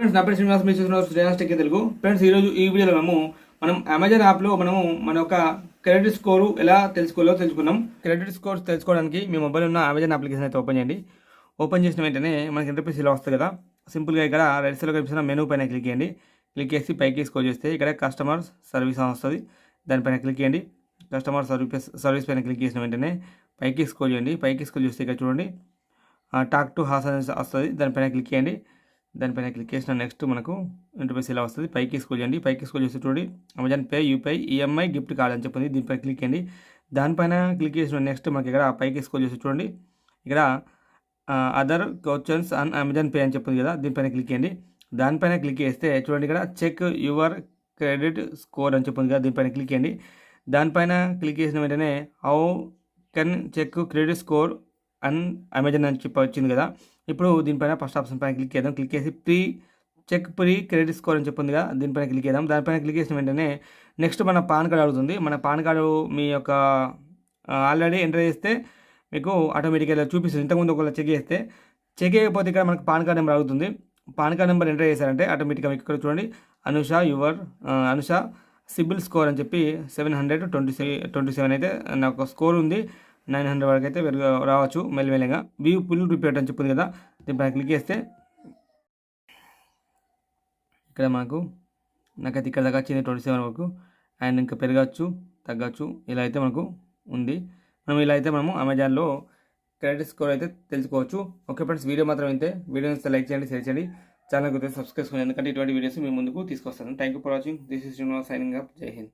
Friends నా పేరు శ్రీనివాస్ మీ చూస్తున్నారు శ్రీనివాస్ తెలుగు. ఫ్రెండ్స్ ఈరోజు ఈ వీడియోలో మనము మనం అమెజాన్ యాప్లో మనము మన యొక్క క్రెడిట్ స్కోరు ఎలా తెలుసుకోవాలో తెలుసుకున్నాం క్రెడిట్ స్కోర్ తెలుసుకోవడానికి మీ మొబైల్ ఉన్న అమెజాన్ అప్లికేషన్ అయితే ఓపెన్ చేయండి. ఓపెన్ చేసిన వెంటనే మనకి ఇంటర్ఫేస్ ఇలా వస్తుంది కదా? సింపుల్గా ఇక్కడ రెడ్ సెల్లో కనిపిస్తున్న మెనూ పైన క్లిక్ చేయండి. క్లిక్ చేసి పైకి స్కోర్ చేస్తే ఇక్కడ కస్టమర్ సర్వీస్ అని వస్తుంది. దానిపైన క్లిక్ చేయండి. కస్టమర్ సర్వీస్ సర్వీస్ పైన క్లిక్ చేసిన వెంటనే పైకి స్కోర్ చేయండి. పైకి స్కోర్ చూస్తే ఇక్కడ చూడండి. టాక్ టు హాస్ అని వస్తుంది. దానిపైన క్లిక్ చేయండి. దానిపైన క్లిక్ చేసిన నెక్స్ట్ మనకు ఇంటర్ఫేస్ ఇలా వస్తుంది? పైకి స్కూల్ చేయండి. పైకి స్కూల్ చేసి చూడండి Amazon pay UPI EMI gift card అని చెప్పింది దీనిపై క్లిక్ చేయండి. దానిపైన క్లిక్ చేసిన నెక్స్ట్ మనకి ఇక్కడ పైకి స్కూల్ చేసి చూడండి ఇక్కడ other questions on Amazon pay అని చెప్పింది కదా. దీనిపైన క్లిక్ చేయండి. దానిపైన క్లిక్ చేస్తే చూడండి ఇక్కడ చెక్ యువర్ క్రెడిట్ స్కోర్ అని చెప్పింది కదా. దీనిపైన క్లిక్ చేయండి. దానిపైన క్లిక్ చేసిన వెంటనే how can check credit score on Amazon అని చెప్పి వచ్చింది కదా. ఇప్పుడు దీనిపైన ఫస్ట్ ఆప్షన్ పైన క్లిక్ చేద్దాం. క్లిక్ చేసి pre check pre credit score అని చెప్పింది కదా. దీనిపైన క్లిక్ చేద్దాం. దానిపైన క్లిక్ చేసిన వెంటనే నెక్స్ట్ మన పాన్ కార్డ్ అడుగుతుంది. మన పాన్ కార్డు మీ యొక్క ఆల్రెడీ ఎంటర్ చేస్తే మీకు ఆటోమేటిక్గా చూపిస్తుంది. ఇంతకుముందు ఒకవేళ చెక్ చేస్తే చెక్ చేయకపోతే ఇక్కడ మనకు పాన్ కార్డ్ నెంబర్ అడుగుతుంది. పాన్ కార్డ్ నెంబర్ ఎంటర్ చేశారంటే ఆటోమేటిక్గా మీకు ఇక్కడ చూడండి. Anusha your Anusha CIBIL score అని చెప్పి seven hundred twenty twenty seven అయితే నాకు స్కోర్ ఉంది. నైన్ హండ్రెడ్ వరకు అయితే పెరుగు రావచ్చు మెల్లమెల్లగా. వ్యూ ఫుల్ రిపేట్ అని చెప్పింది కదా దీనిపైన క్లిక్ చేస్తే ఇక్కడ మాకు నాకైతే ఇక్కడ దాకా వచ్చింది ట్వంటీ సెవెన్ వరకు. అండ్ ఇంకా పెరగచ్చు తగ్గచ్చు ఇలా అయితే మనకు ఉంది. మనం ఇలా అయితే మనము అమెజాన్లో క్రెడిట్ స్కోర్ అయితే తెలుసుకోవచ్చు. ఓకే ఫ్రెండ్స్ వీడియో మాత్రం అయితే వీడియో లైక్ చేయండి షేర్ చేయండి. ఛానల్ గురించి సబ్స్క్రైబ్ చేసుకోండి. ఎందుకంటే ఇటువంటి వీడియోస్ మీ ముందుకు తీసుకొస్తాను. Thank you for watching this is signing up Jai Hind